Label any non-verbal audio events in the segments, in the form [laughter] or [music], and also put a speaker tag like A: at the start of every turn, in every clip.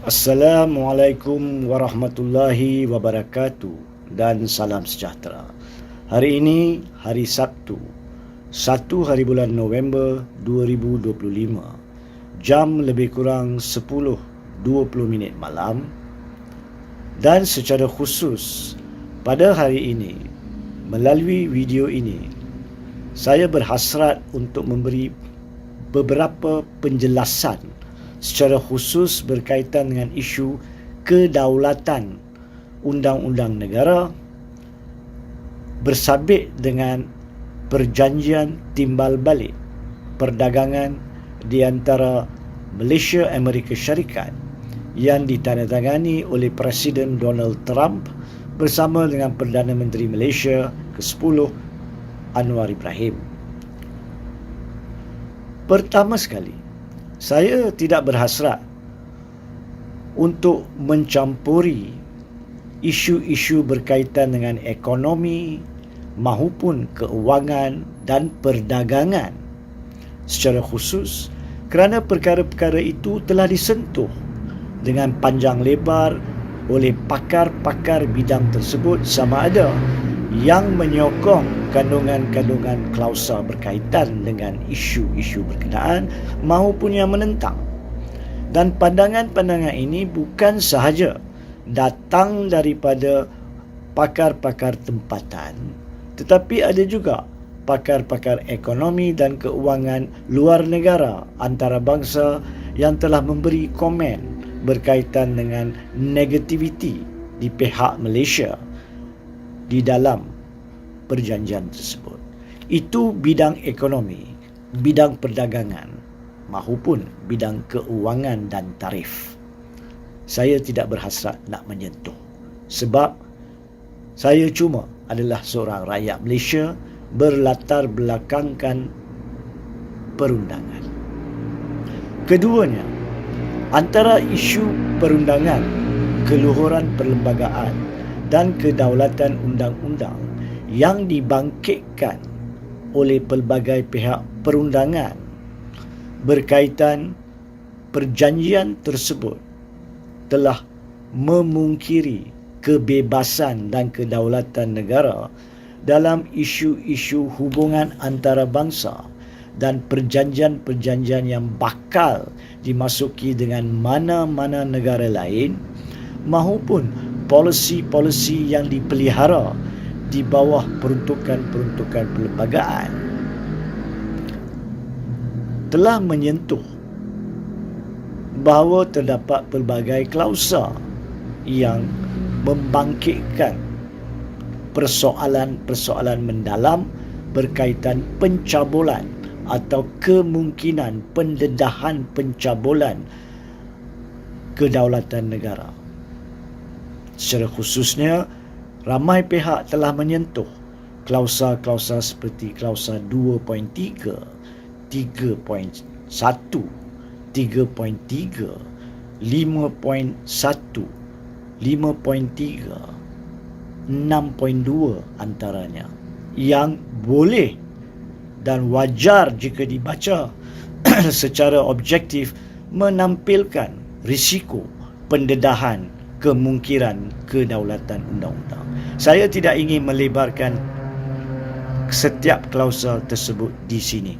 A: Assalamualaikum warahmatullahi wabarakatuh dan salam sejahtera. Hari ini hari Sabtu, 1 hari bulan November 2025. Jam lebih kurang 10.20 minit malam. Dan secara khusus pada hari ini melalui video ini saya berhasrat untuk memberi beberapa penjelasan secara khusus berkaitan dengan isu kedaulatan undang-undang negara bersabit dengan perjanjian timbal balik perdagangan di antara Malaysia Amerika Syarikat yang ditandatangani oleh Presiden Donald Trump bersama dengan Perdana Menteri Malaysia ke-10 Anwar Ibrahim. Pertama sekali, saya tidak berhasrat untuk mencampuri isu-isu berkaitan dengan ekonomi maupun keuangan dan perdagangan. Secara khusus kerana perkara-perkara itu telah disentuh dengan panjang lebar oleh pakar-pakar bidang tersebut sama ada yang menyokong kandungan-kandungan klausa berkaitan dengan isu-isu berkenaan maupun yang menentang. Dan pandangan-pandangan ini bukan sahaja datang daripada pakar-pakar tempatan tetapi ada juga pakar-pakar ekonomi dan keuangan luar negara antarabangsa yang telah memberi komen berkaitan dengan negativiti di pihak Malaysia di dalam perjanjian tersebut. Itu bidang ekonomi, bidang perdagangan maupun bidang keuangan dan tarif. Saya tidak berhasrat nak menyentuh sebab saya cuma adalah seorang rakyat Malaysia berlatar belakangkan perundangan. Keduanya, antara isu perundangan, keluhuran perlembagaan dan kedaulatan undang-undang yang dibangkitkan oleh pelbagai pihak perundangan berkaitan perjanjian tersebut telah memungkiri kebebasan dan kedaulatan negara dalam isu-isu hubungan antarabangsa dan perjanjian-perjanjian yang bakal dimasuki dengan mana-mana negara lain maupun polisi-polisi yang dipelihara di bawah peruntukan-peruntukan perlembagaan telah menyentuh bahawa terdapat pelbagai klausa yang membangkitkan persoalan-persoalan mendalam berkaitan pencabulan atau kemungkinan pendedahan pencabulan kedaulatan negara. Secara khususnya ramai pihak telah menyentuh klausa-klausa seperti klausa 2.3, 3.1, 3.3, 5.1, 5.3, 6.2 antaranya yang boleh dan wajar jika dibaca [clears throat] secara objektif menampilkan risiko pendedahan kemungkiran kedaulatan undang-undang. Saya tidak ingin melebarkan setiap klausul tersebut di sini.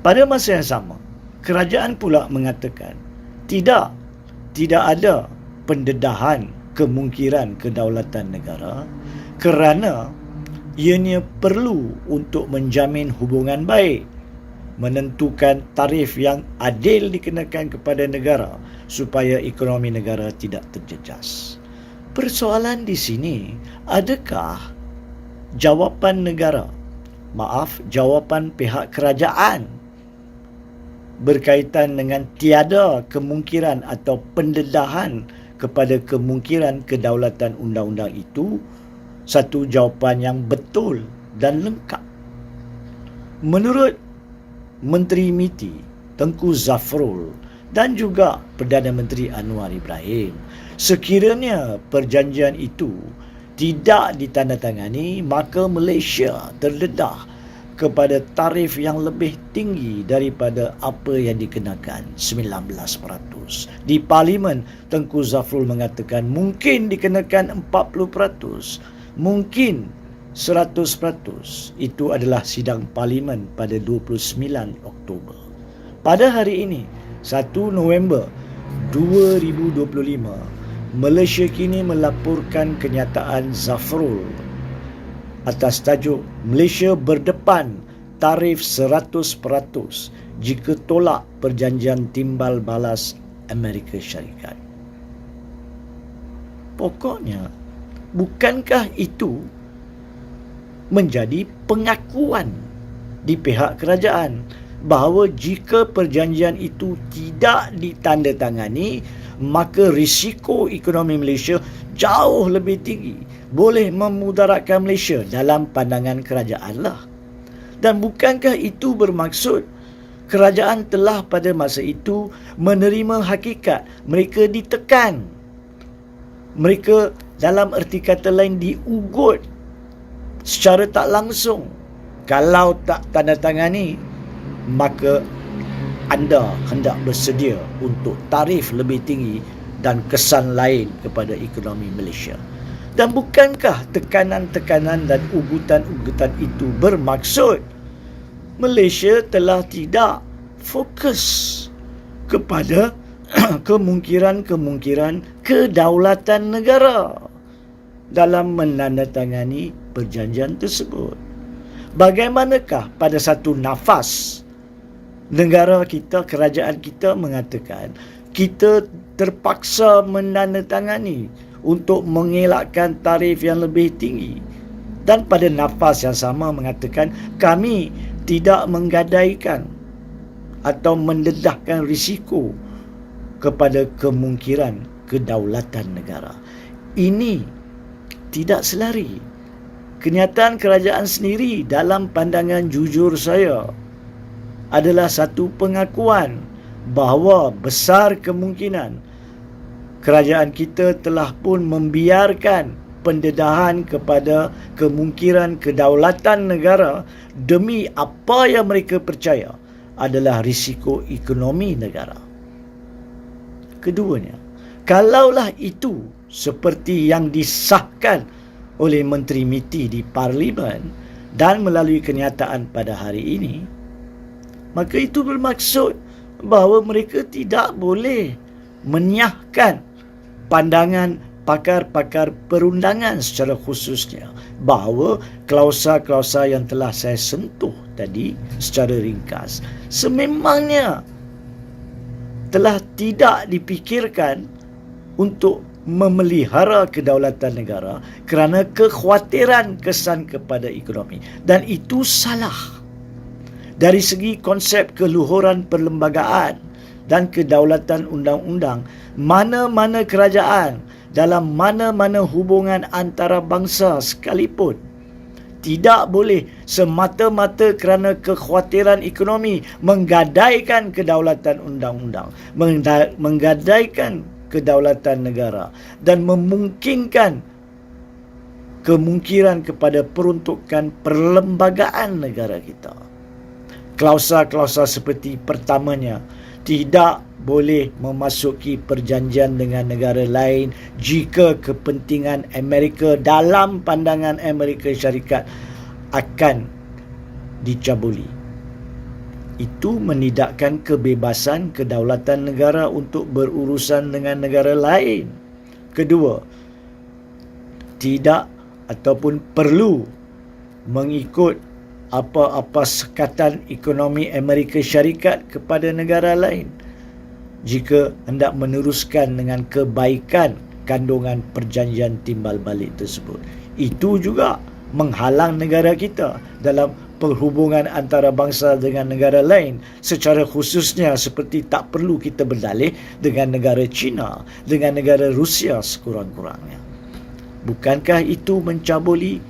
A: Pada masa yang sama, kerajaan pula mengatakan tidak tidak ada pendedahan kemungkiran kedaulatan negara kerana ianya perlu untuk menjamin hubungan baik menentukan tarif yang adil dikenakan kepada negara supaya ekonomi negara tidak terjejas. Persoalan di sini, adakah jawapan negara, maaf, jawapan pihak kerajaan berkaitan dengan tiada kemungkiran atau pendedahan kepada kemungkiran kedaulatan undang-undang itu satu jawapan yang betul dan lengkap. Menurut Menteri MITI Tengku Zafrul dan juga Perdana Menteri Anwar Ibrahim. Sekiranya perjanjian itu tidak ditandatangani, maka Malaysia terdedah kepada tarif yang lebih tinggi daripada apa yang dikenakan 19%. Di parlimen Tengku Zafrul mengatakan mungkin dikenakan 40%, mungkin 100%. Itu adalah sidang parlimen pada 29 Oktober. Pada hari ini, 1 November 2025, Malaysia kini melaporkan kenyataan Zafrul atas tajuk Malaysia berdepan tarif 100% jika tolak perjanjian timbal balas Amerika Syarikat. Pokoknya, bukankah itu menjadi pengakuan di pihak kerajaan bahawa jika perjanjian itu tidak ditandatangani, maka risiko ekonomi Malaysia jauh lebih tinggi boleh memudaratkan Malaysia dalam pandangan kerajaan lah. Dan bukankah itu bermaksud kerajaan telah pada masa itu menerima hakikat mereka ditekan. Mereka dalam erti kata lain diugut secara tak langsung. Kalau tak tanda tangani, maka anda hendak bersedia untuk tarif lebih tinggi dan kesan lain kepada ekonomi Malaysia. Dan bukankah tekanan-tekanan dan ugutan-ugutan itu bermaksud Malaysia telah tidak fokus kepada [clears throat] kemungkiran-kemungkiran kedaulatan negara dalam menandatangani perjanjian tersebut. Bagaimanakah pada satu nafas negara kita, kerajaan kita mengatakan kita terpaksa menandatangani untuk mengelakkan tarif yang lebih tinggi. Dan pada nafas yang sama mengatakan kami tidak menggadaikan atau mendedahkan risiko kepada kemungkiran kedaulatan negara. Ini tidak selari. Kenyataan kerajaan sendiri dalam pandangan jujur saya adalah satu pengakuan bahawa besar kemungkinan kerajaan kita telah pun membiarkan pendedahan kepada kemungkinan kedaulatan negara demi apa yang mereka percaya adalah risiko ekonomi negara. Keduanya, kalaulah itu seperti yang disahkan oleh Menteri MITI di Parlimen dan melalui kenyataan pada hari ini, maka itu bermaksud bahawa mereka tidak boleh menyahkan pandangan pakar-pakar perundangan secara khususnya bahawa klausa-klausa yang telah saya sentuh tadi secara ringkas sememangnya telah tidak dipikirkan untuk memelihara kedaulatan negara kerana kekhawatiran kesan kepada ekonomi. Dan itu salah. Dari segi konsep keluhuran perlembagaan dan kedaulatan undang-undang mana-mana kerajaan dalam mana-mana hubungan antara bangsa sekalipun tidak boleh semata-mata kerana kekhawatiran ekonomi menggadaikan kedaulatan undang-undang menggadaikan kedaulatan negara dan memungkinkan kemungkinan kepada peruntukan perlembagaan negara kita klausa-klausa seperti pertamanya tidak boleh memasuki perjanjian dengan negara lain jika kepentingan Amerika dalam pandangan Amerika Syarikat akan dicabuli. Itu menidakkan kebebasan kedaulatan negara untuk berurusan dengan negara lain. Kedua, tidak ataupun perlu mengikut apa-apa sekatan ekonomi Amerika Syarikat kepada negara lain jika hendak meneruskan dengan kebaikan kandungan perjanjian timbal balik tersebut. Itu juga menghalang negara kita dalam perhubungan antara bangsa dengan negara lain secara khususnya seperti tak perlu kita berdalih dengan negara China, dengan negara Rusia sekurang-kurangnya. Bukankah itu mencabuli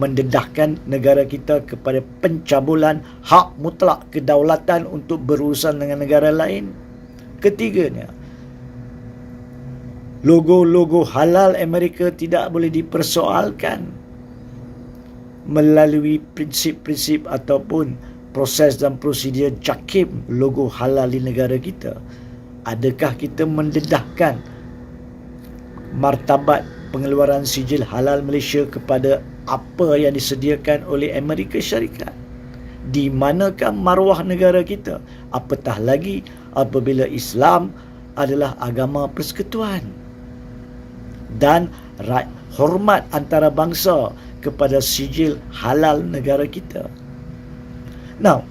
A: mendedahkan negara kita kepada pencabulan hak mutlak kedaulatan untuk berurusan dengan negara lain. Ketiganya, logo-logo halal Amerika tidak boleh dipersoalkan. Melalui prinsip-prinsip ataupun proses dan prosedur JAKIM logo halal di negara kita adakah kita mendedahkan martabat pengeluaran sijil halal Malaysia kepada apa yang disediakan oleh Amerika Syarikat? Di manakah maruah negara kita? Apatah lagi apabila Islam adalah agama persekutuan dan hormat antara bangsa kepada sijil halal negara kita. Now,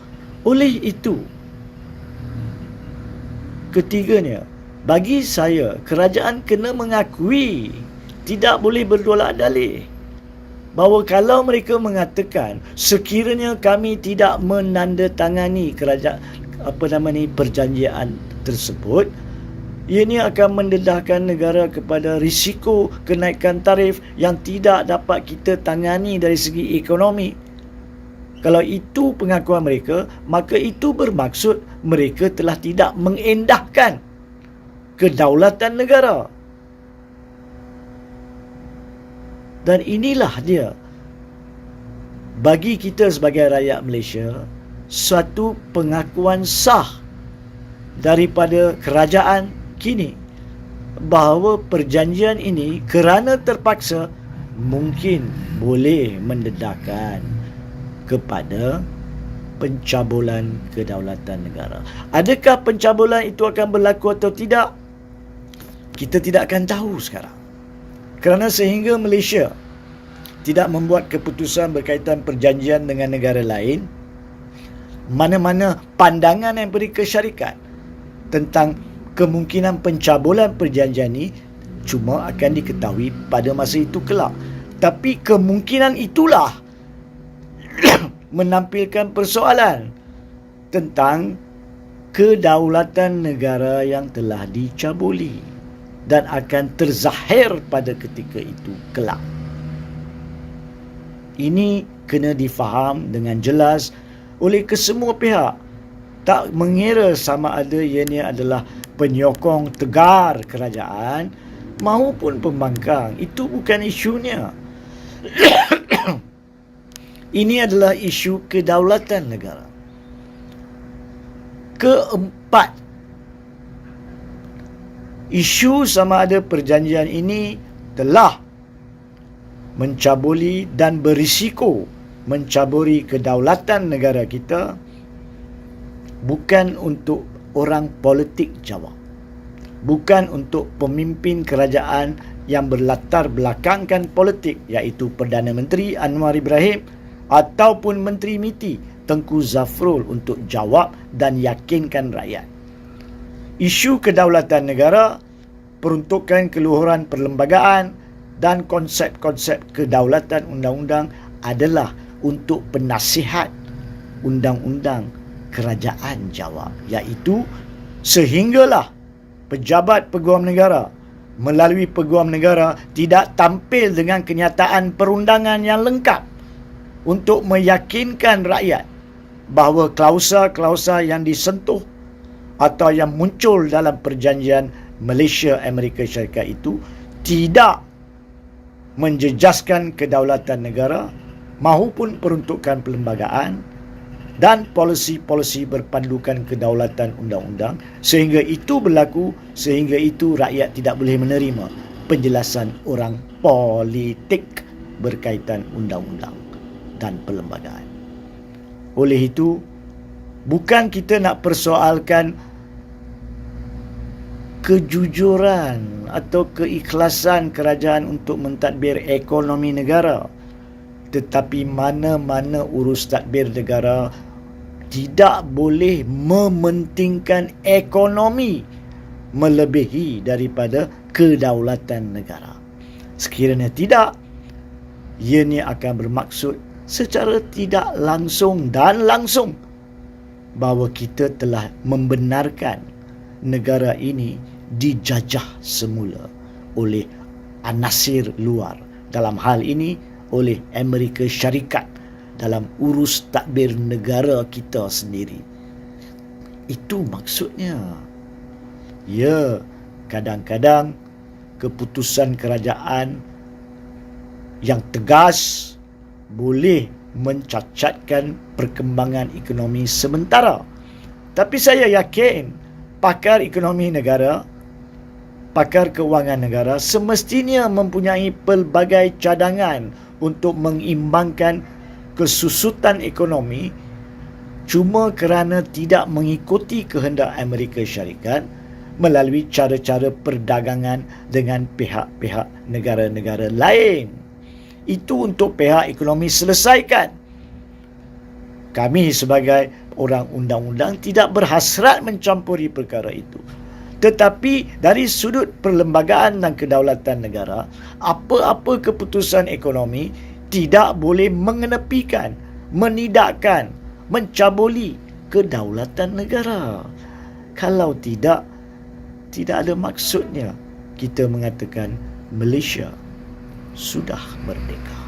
A: oleh itu, ketiganya, bagi saya, kerajaan kena mengakui tidak boleh berdolak dalih bahawa kalau mereka mengatakan sekiranya kami tidak menandatangani kerajaan apa nama ni perjanjian tersebut Ianya akan mendedahkan negara kepada risiko kenaikan tarif yang tidak dapat kita tangani dari segi ekonomi. Kalau itu pengakuan mereka, maka itu bermaksud mereka telah tidak mengendahkan kedaulatan negara. Dan inilah dia bagi kita sebagai rakyat Malaysia suatu pengakuan sah daripada kerajaan kini bahawa perjanjian ini kerana terpaksa mungkin boleh mendedahkan kepada pencabulan kedaulatan negara. Adakah pencabulan itu akan berlaku atau tidak? Kita tidak akan tahu sekarang. Kerana sehingga Malaysia tidak membuat keputusan berkaitan perjanjian dengan negara lain, mana-mana pandangan yang beri syarikat tentang kemungkinan pencabulan perjanjian ini cuma akan diketahui pada masa itu kelak. Tapi kemungkinan itulah [coughs] menampilkan persoalan tentang kedaulatan negara yang telah dicabuli dan akan terzahir pada ketika itu kelak. Ini kena difaham dengan jelas oleh kesemua pihak. Tak mengira sama ada ianya adalah penyokong tegar kerajaan maupun pembangkang. Itu bukan isunya. [coughs] Ini adalah isu kedaulatan negara. Keempat isu sama ada perjanjian ini telah mencabuli dan berisiko mencaburi kedaulatan negara kita bukan untuk orang politik jawab. Bukan untuk pemimpin kerajaan yang berlatar belakangkan politik iaitu Perdana Menteri Anwar Ibrahim ataupun Menteri MITI Tengku Zafrul untuk jawab dan yakinkan rakyat. Isu kedaulatan negara, peruntukan keluhuran perlembagaan dan konsep-konsep kedaulatan undang-undang adalah untuk penasihat undang-undang kerajaan jawab iaitu sehinggalah pejabat peguam negara melalui peguam negara tidak tampil dengan kenyataan perundangan yang lengkap untuk meyakinkan rakyat bahawa klausa-klausa yang disentuh atau yang muncul dalam perjanjian Malaysia Amerika Syarikat itu tidak menjejaskan kedaulatan negara maupun peruntukan perlembagaan dan polisi-polisi berpandukan kedaulatan undang-undang sehingga itu berlaku sehingga itu rakyat tidak boleh menerima penjelasan orang politik berkaitan undang-undang dan perlembagaan. Oleh itu, bukan kita nak persoalkan kejujuran atau keikhlasan kerajaan untuk mentadbir ekonomi negara tetapi mana-mana urus tadbir negara tidak boleh mementingkan ekonomi melebihi daripada kedaulatan negara. Sekiranya tidak, ianya akan bermaksud secara tidak langsung dan langsung bahawa kita telah membenarkan negara ini dijajah semula oleh anasir luar. Dalam hal ini, oleh Amerika Syarikat dalam urus takbir negara kita sendiri. Itu maksudnya. Ya, kadang-kadang keputusan kerajaan yang tegas boleh mencacatkan perkembangan ekonomi sementara. Tapi saya yakin pakar ekonomi negara, pakar kewangan negara semestinya mempunyai pelbagai cadangan untuk mengimbangkan kesusutan ekonomi cuma kerana tidak mengikuti kehendak Amerika Syarikat melalui cara-cara perdagangan dengan pihak-pihak negara-negara lain. Itu untuk pihak ekonomi selesaikan. Kami sebagai orang undang-undang tidak berhasrat mencampuri perkara itu. Tetapi dari sudut perlembagaan dan kedaulatan negara, apa-apa keputusan ekonomi tidak boleh mengenepikan, menidakkan, mencabuli kedaulatan negara. Kalau tidak, tidak ada maksudnya kita mengatakan Malaysia sudah merdeka.